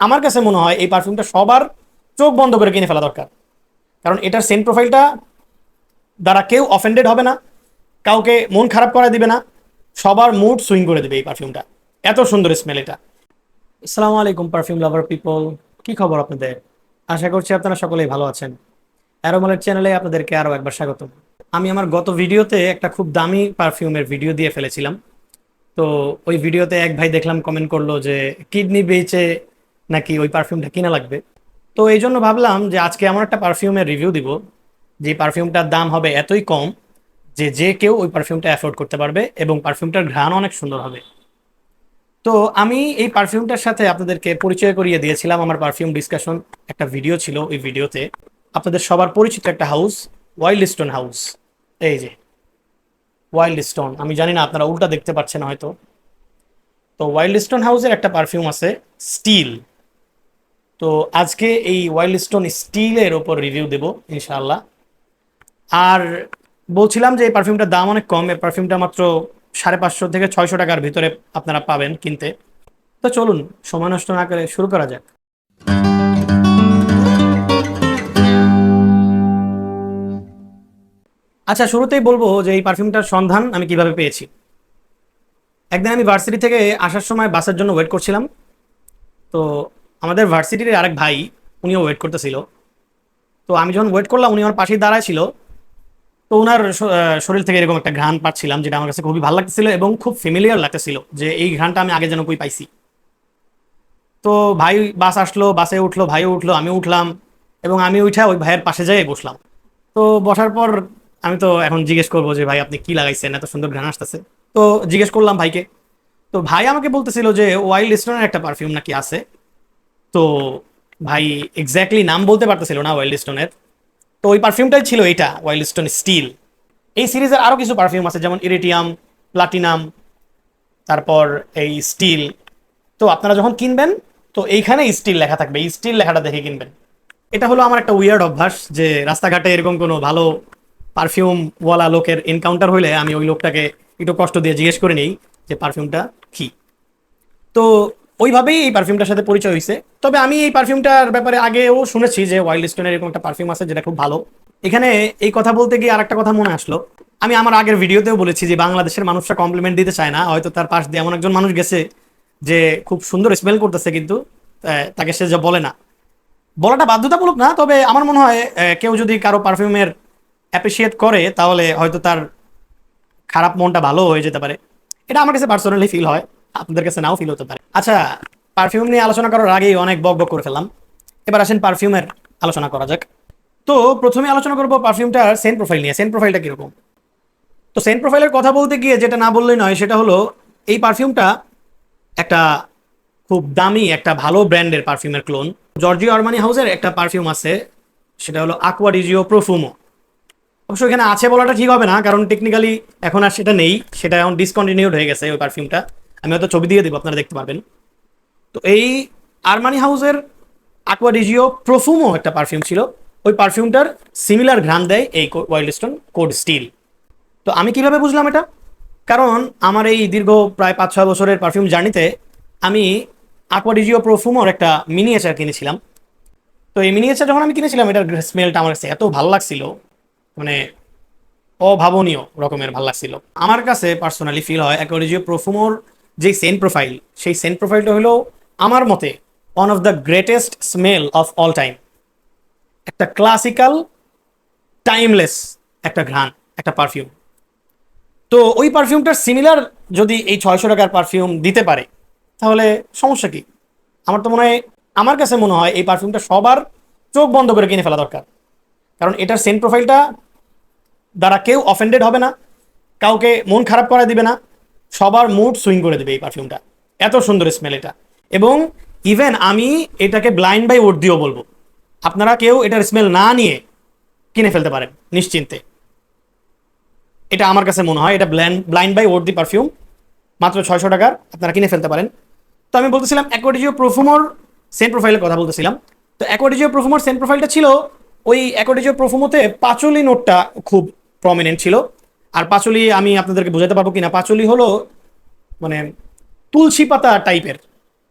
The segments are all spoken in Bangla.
আমার কাছে মনে হয় এই পারফিউমটা সবার চোখ বন্ধ করে কিনে ফেলা দরকার। কারণ এটার সেন্ট প্রোফাইলটা দ্বারা কেউ অফেন্ডেড হবে না, কাউকে মন খারাপ করা দিবে না, সবার মুড সুইং করে দেবে এই পারফিউমটা এত সুন্দর স্মেল এটা। আসসালামু আলাইকুম পারফিউম লাভার পিপল কি খবর আপনাদের? আশা করছি আপনারা সকলেই ভালো আছেন। অ্যারোমালের চ্যানেলে আপনাদেরকে আরও একবার স্বাগত। আমি আমার গত ভিডিওতে একটা খুব দামি পারফিউমের ভিডিও দিয়ে ফেলেছিলাম। তো ওই ভিডিওতে এক ভাই দেখলাম কমেন্ট করল যে কিডনি বেচে নাকি ওই পারফিউমটা কিনা লাগবে? তো এই জন্য ভাবলাম যে আজকে এমন একটা পারফিউমের রিভিউ দিব, যে পারফিউমটার দাম হবে এতই কম যে যে কেউ ওই পারফিউমটা অ্যাফোর্ড করতে পারবে এবং পারফিউমটার ঘ্রাণ অনেক সুন্দর হবে। তো আমি এই পারফিউমটার সাথে আপনাদেরকে পরিচয় করিয়ে দিয়েছিলাম, আমার পারফিউম ডিসকাশন একটা ভিডিও ছিল ওই ভিডিওতে আপনাদের সবার পরিচিত একটা হাউস ওয়াইল্ড স্টোন হাউস এই যে ওয়াইল্ড স্টোন আমি জানি না আপনারা উল্টা দেখতে পাচ্ছেন হয়তো। তো ওয়াইল্ড স্টোন হাউসের একটা পারফিউম আছে স্টিল তো আজকে এই ওয়াইল্ড স্টোন স্টিলের ওপর রিভিউ দেবো, ইনশাআল্লাহ। আর বলছিলাম যে এই পারফিউমটার দাম অনেক কম, এই পারফিউমটা মাত্র সাড়ে পাঁচশো থেকে ছয়শো টাকার ভিতরে আপনারা পাবেন কিনতে। তো চলুন, সময় নষ্ট না করে শুরু করা যাক। আচ্ছা শুরুতেই বলব যে এই পারফিউমটার সন্ধান আমি কীভাবে পেয়েছি। একদিন আমি ভার্সিটি থেকে আসার সময় বাসের জন্য ওয়েট করছিলাম। তো আমাদের ভার্সিটির আরেক ভাই, উনিও ওয়েট করতেছিল। তো আমি যখন ওয়েট করলাম, উনি আমার পাশেই দাঁড়ায় ছিল। তো ওনার শরীর থেকে এরকম একটা ঘ্রাণ পাচ্ছিলাম, যেটা আমার কাছে খুবই ভালো লাগতেছিল এবং খুব ফেমিলিয়ার লাগতেছিল যে এই ঘ্রাণটা আমি আগে যেন কই পাইছি। তো ভাই বাস আসলো, বাসে উঠল, ভাইও উঠল আমি উঠলাম এবং আমি উঠা ওই ভাইয়ের পাশে যেয়ে বসলাম। তো বসার পর আমি তো এখন জিজ্ঞেস করব যে, ভাই, আপনি কি লাগাইছেন? এত সুন্দর ঘ্রাণ আসতেছে। তো জিজ্ঞেস করলাম ভাইকে। তো ভাই আমাকে বলতেছিল যে ওয়াইল্ড স্টোনের একটা পারফিউম নাকি আছে? তো ভাই এক্স্যাক্টলি নাম বলতে পারতেছিল না ওয়াইল্ড স্টোনের তো ওই পারফিউমটাই ছিল এটা ওয়াইল্ড স্টোন স্টিল এই সিরিজের আরও কিছু পারফিউম আছে, যেমন ইরিটিয়াম প্লাটিনাম তারপর এই স্টিল তো আপনারা যখন কিনবেন, তো এইখানে স্টিল লেখা থাকবে। এই স্টিল লেখাটা দেখে কিনবেন। এটা হলো আমার একটা উইয়ার্ড অভ্যাস যে রাস্তাঘাটে এরকম কোনো ভালো পারফিউমওয়ালা লোকের এনকাউন্টার হইলে আমি ওই লোকটাকে একটু কষ্ট দিয়ে জিজ্ঞেস করে নিই যে পারফিউমটা কি। তো ওইভাবেই এই পারফিউমটার সাথে পরিচয় হয়েছে তবে আমি এই পারফিউমটার ব্যাপারে আগেও শুনেছি যে ওয়াইল্ড স্টোনের এরকম একটা পারফিউম আছে যেটা খুব ভালো। এখানে এই কথা বলতে গিয়ে আর কথা মনে আসলো। আমি আমার আগের ভিডিওতেও বলেছি যে বাংলাদেশের মানুষরা কমপ্লিমেন্ট দিতে চায় না, হয়তো তার পাশ দিয়ে এমন একজন মানুষ গেছে যে খুব সুন্দর স্মেল করতেছে কিন্তু তাকে সে যা বলে না। বলাটা বাধ্যতামূলক না, তবে আমার মনে হয় কেউ যদি কারও পারফিউমের অ্যাপ্রিসিয়েট করে, তাহলে হয়তো তার খারাপ মনটা ভালো হয়ে যেতে পারে। এটা আমার কাছে পার্সোনালি ফিল হয়। আপনাদের কাছে নাও ফিল হতে পারে। আচ্ছা পারফিউম নিয়ে আলোচনা করার আগেই অনেক বক বক করে ফেললাম। এবার আসেন পারফিউমের আলোচনা করা যাক। তো প্রথমে আলোচনা করব পারফিউমটার সেন্ট প্রোফাইল নিয়ে। সেন্ট প্রোফাইলটা কীরকম? তো সেন্ট প্রোফাইলের কথা বলতে গিয়ে যেটা না বললেই নয়, সেটা হলো এই পারফিউমটা একটা খুব দামি, একটা ভালো ব্র্যান্ডের পারফিউমের ক্লোন জর্জিও আরমানি হাউসের একটা পারফিউম আছে, সেটা হলো আকোয়াডিজিও প্রোফুমো অবশ্য এখানে আছে বলাটা ঠিক হবে না, কারণ টেকনিক্যালি এখন আর সেটা নেই। সেটা এখন ডিসকন্টিনিউড হয়ে গেছে ওই পারফিউমটা আমি হয়তো ছবি দিয়ে দেবো, আপনারা দেখতে পারবেন। তো এই আরমানি হাউসের আকোয়াডিজিও প্রোফুমো একটা পারফিউম ছিল। ওই পারফিউমটার সিমিলার ঘ্রাণ দেয় এই ওয়াইল্ড স্টোন কোড স্টিল তো আমি কীভাবে বুঝলাম এটা? কারণ আমার এই দীর্ঘ প্রায় পাঁচ ছয় বছরের পারফিউম জার্নিতে আমি আকোয়াডিজিও প্রোফুমোর একটা মিনিয়েচার কিনেছিলাম। তো এই মিনিয়েচার যখন আমি কিনেছিলাম, এটার স্মেলটা আমার কাছে এত ভালো লাগছিল মানে অভাবনীয় রকমের ভালো লাগছিল। আমার কাছে পার্সোনালি ফিল হয় অ্যাকোয়ারিজিও প্রোফুমোর যে সেন্ট প্রোফাইল, সেই সেন্ট প্রোফাইলটা হলো আমার মতে one of the greatest smell of all time একটা ক্লাসিক্যাল টাইমলেস একটা ঘ্রাণ, একটা পারফিউম তো ওই পারফিউমটার সিমিলার যদি এই ছয়শো টাকার পারফিউম দিতে পারে, তাহলে সমস্যা কি? আমার তো মনে হয়, আমার কাছে মনে হয় এই পারফিউমটা সবার চোখ বন্ধ করে কিনে ফেলা দরকার। কারণ এটার সেন্ট প্রোফাইলটা দ্বারা কেউ অফেন্ডেড হবে না, কাউকে মন খারাপ করা দিবে না সবার মুড সুইং করে দেবে এই পারফিউমটা এত সুন্দর স্মেল এটা। এবং ইভেন আমি এটাকে ব্লাইন্ড বাই ওট দিয়েও বলব। আপনারা কেউ এটার স্মেল না নিয়ে কিনে ফেলতে পারেন, নিশ্চিন্তে। এটা আমার কাছে মনে হয়, এটা blend blind by oat the perfume মাত্র ছয়শো টাকার, আপনারা কিনে ফেলতে পারেন। তো আমি বলতেছিলাম অ্যাকোডিজিও প্রোফুমোর সেন্ট প্রোফাইলের কথা বলতেছিলাম। তো অ্যাকোডিজিও প্রোফুমোর সেন্ট প্রোফাইলটা ছিল, ওই অ্যাকোডিজিও প্রোফুমোতে পাঁচলি নোটটা খুব প্রমিনেন্ট ছিল। আর পাঁচলি আমি আপনাদেরকে বোঝাতে পারব কিনা? পাঁচলি হলো মানে তুলসী পাতা টাইপের।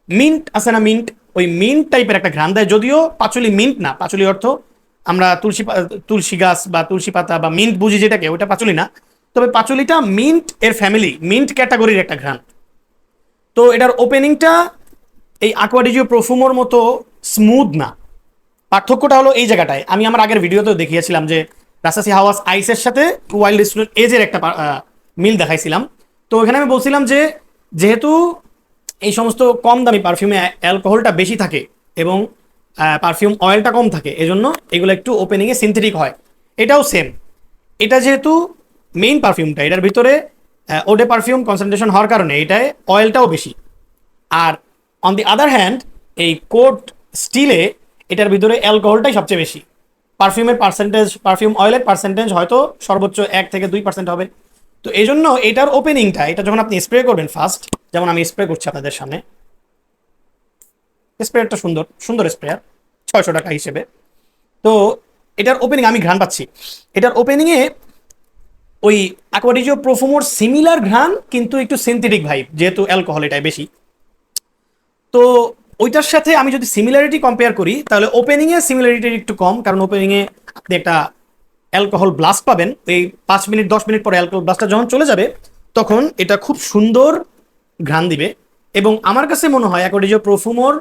মিন্ট আছে না মিন্ট? ওই মিন্ট টাইপের একটা ঘ্রাণ দেয়। যদিও পাচুলি মিন্ট না, পাচুলি অর্থ আমরা তুলসী তুলসী গাছ বা তুলসী পাতা বা মিন্ট বুঝি যেটাকে, ওটা পাচুলি না। তবে পাচুলিটা মিন্ট এর ফ্যামিলি মিন্ট ক্যাটাগরির একটা ঘ্রাণ। তো এটার ওপেনিংটা এই আকোয়াডিজিও প্রফুমোর মতো স্মুথ না। পার্থক্যটা হলো এই জায়গাটায়। আমি আমার আগের ভিডিওতেও দেখিয়েছিলাম যে রাসাসি হাওয়াস আইসের সাথে ওয়াইল্ড স্টুডেন্ট এজের একটা মিল দেখাইছিলাম। তো এখানে আমি বলছিলাম যে, যেহেতু এই সমস্ত কম দামি পারফিউমে অ্যালকোহলটা বেশি থাকে এবং পারফিউম অয়েলটা কম থাকে, এজন্য এগুলো একটু ওপেনিংয়ে সিনথেটিক হয়। এটাও সেম এটা যেহেতু মেইন পারফিউমটা এটার ভিতরে ওডে পারফিউম কনসেন্ট্রেশন হওয়ার কারণে এটায় অয়েলটাও বেশি। আর অন দি আদার হ্যান্ড এই কোট স্টিলে এটার ভিতরে অ্যালকোহলটাই সবচেয়ে বেশি। পারফিউমের পার্সেন্টেজ পারফিউম অয়েলের পার্সেন্টেজ হয়তো সর্বোচ্চ এক থেকে দুই পার্সেন্ট হবে। তো এই জন্য এটার ওপেনিংটা এটা যখন আপনি স্প্রে করবেন ফার্স্ট যেমন আমি স্প্রে করছি আপনাদের সামনে। স্প্রেয়ারটা সুন্দর সুন্দর স্প্রেয়ার ছয়শো টাকা হিসেবে। তো এটার ওপেনিং আমি ঘ্রাণ পাচ্ছি। এটার ওপেনিংয়ে ওই অ্যাকোয়াডিজিও প্রোফোমোর সিমিলার ঘ্রাণ, কিন্তু একটু সিনথেটিক ভাইব যেহেতু অ্যালকোহল এটাই বেশি। তো ওইটার সাথে আমি যদি সিমিলারিটি কম্পেয়ার করি, তাহলে ওপেনিংয়ে সিমিলারিটি একটু কম, কারণ ওপেনিংয়ে আপনি একটা অ্যালকোহল ব্লাস্ট পাবেন। এই পাঁচ মিনিট, দশ মিনিট পরে অ্যালকোহল ব্লাস্টটা যখন চলে যাবে, তখন এটা খুব সুন্দর ঘ্রাণ দিবে। এবং আমার কাছে মনে হয় অ্যাকোডিজো প্রফুমোর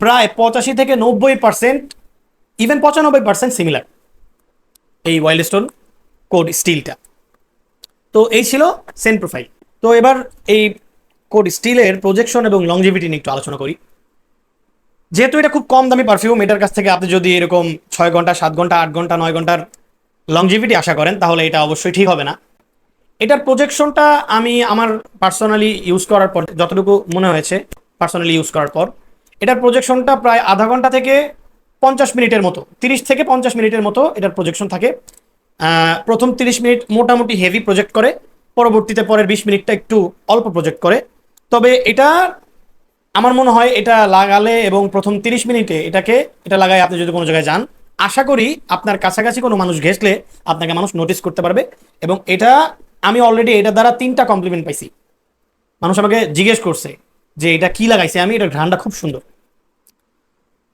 প্রায় পঁচাশি থেকে নব্বই পার্সেন্ট ইভেন পঁচানব্বই পার্সেন্ট সিমিলার এই ওয়াইল্ড স্টোন কোড স্টিলটা তো এই ছিল সেন্ট প্রোফাইল তো এবার এই কোড স্টিলের প্রজেকশন এবং লংজিভিটি নিয়ে একটু আলোচনা করি। যেহেতু এটা খুব কম দামি পারফিউম এটার কাছ থেকে আপনি যদি এরকম ছয় ঘণ্টা, সাত ঘণ্টা, আট ঘণ্টা, নয় ঘণ্টার লংজিভিটি আশা করেন, তাহলে এটা অবশ্যই ঠিক হবে না। এটার প্রজেকশনটা আমি আমার পার্সোনালি ইউজ করার পর, যতটুকু মনে হয়েছে পার্সোনালি ইউজ করার পর, এটার প্রজেকশনটা প্রায় আধা ঘণ্টা থেকে পঞ্চাশ মিনিটের মতো, তিরিশ থেকে পঞ্চাশ মিনিটের মতো এটার প্রজেকশন থাকে। প্রথম তিরিশ মিনিট মোটামুটি হেভি প্রজেক্ট করে, পরবর্তীতে পরের বিশ মিনিটটা একটু অল্প প্রজেক্ট করে। তবে এটা আমার মনে হয় এটা লাগালে এবং প্রথম তিরিশ মিনিটে এটাকে, এটা লাগায় আপনি যদি কোনো জায়গায় যান, আশা করি আপনার কাছাকাছি কোনো মানুষ ঘেসলে আপনাকে মানুষ নোটিস করতে পারবে এবং এটা আমি অলরেডি এটা দ্বারা তিনটা কমপ্লিমেন্ট পাইছি। মানুষ আমাকে জিজ্ঞেস করছে যে এটা কি লাগাইছে? আমি এটার ঘ্রাণটা খুব সুন্দর।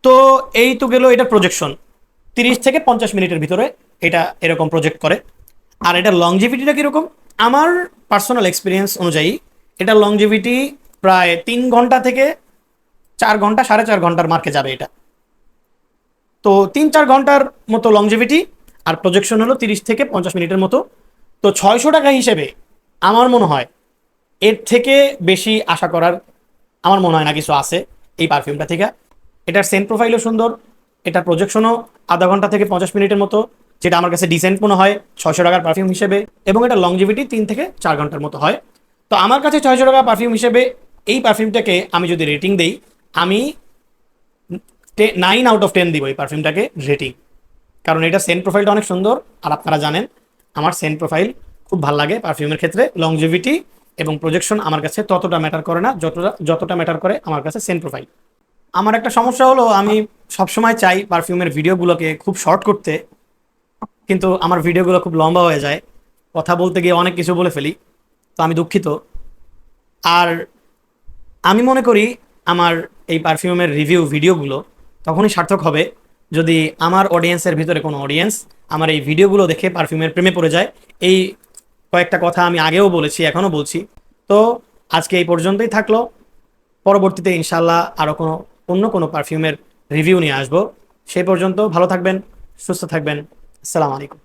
তো এই তো গেল এটার প্রজেকশন তিরিশ থেকে পঞ্চাশ মিনিটের ভিতরে এটা এরকম প্রজেক্ট করে। আর এটার লংজিভিটিটা কীরকম? আমার পার্সোনাল এক্সপিরিয়েন্স অনুযায়ী, এটার লংজিভিটি প্রায় তিন ঘণ্টা থেকে চার ঘণ্টা, সাড়ে চার ঘণ্টার মার্কে যাবে এটা। তো তিন চার ঘণ্টার মতো লংজিভিটি আর প্রজেকশন হলো তিরিশ থেকে পঞ্চাশ মিনিটের মতো। তো ছয়শো টাকা হিসেবে আমার মনে হয় এর থেকে বেশি আশা করার আমার মনে হয় না কিছু আছে এই পারফিউমটা থেকে। এটার সেন্ট প্রোফাইলও সুন্দর, এটার প্রজেকশনও আধা ঘণ্টা থেকে পঞ্চাশ মিনিটের মতো, যেটা আমার কাছে ডিসেন্ট মনে হয়, ছয়শো টাকার পারফিউম হিসেবে। এবং এটা লংজিভিটি তিন থেকে চার ঘণ্টার মতো হয়। তো আমার কাছে ছয়শো টাকা পারফিউম হিসেবে এই পারফিউমটাকে আমি যদি রেটিং দেই, আমি নাইন আউট অফ টেন দিব এই পারফিউমটাকে রেটিং কারণ এটা সেন্ট প্রোফাইলটা অনেক সুন্দর, আর আপনারা জানেন, আমার সেন্ট প্রোফাইল খুব ভালো লাগে পারফিউমের ক্ষেত্রে। লংজিভিটি এবং প্রজেকশন আমার কাছে ততটা ম্যাটার করে না, যতটা যতটা ম্যাটার করে আমার কাছে সেন্ট প্রোফাইল আমার একটা সমস্যা হলো, আমি সবসময় চাই পারফিউমের ভিডিওগুলোকে খুব শর্ট করতে, কিন্তু আমার ভিডিওগুলো খুব লম্বা হয়ে যায়। কথা বলতে গিয়ে অনেক কিছু বলে ফেলি, তো আমি দুঃখিত। আর আমি মনে করি আমার এই পারফিউমের রিভিউ ভিডিওগুলো তখনই সার্থক হবে যদি আমার অডিয়েন্সের ভিতরে কোনো অডিয়েন্স আমার এই ভিডিওগুলো দেখে পারফিউমের প্রেমে পড়ে যায়। এই কয়েকটা কথা আমি আগেও বলেছি, এখনও বলছি। তো আজকে এই পর্যন্তই থাকল। পরবর্তীতে ইনশাল্লাহ আরও কোনো, অন্য কোনো পারফিউমের রিভিউ নিয়ে আসব। সেই পর্যন্ত ভালো থাকবেন, সুস্থ থাকবেন। আসসালামু আলাইকুম।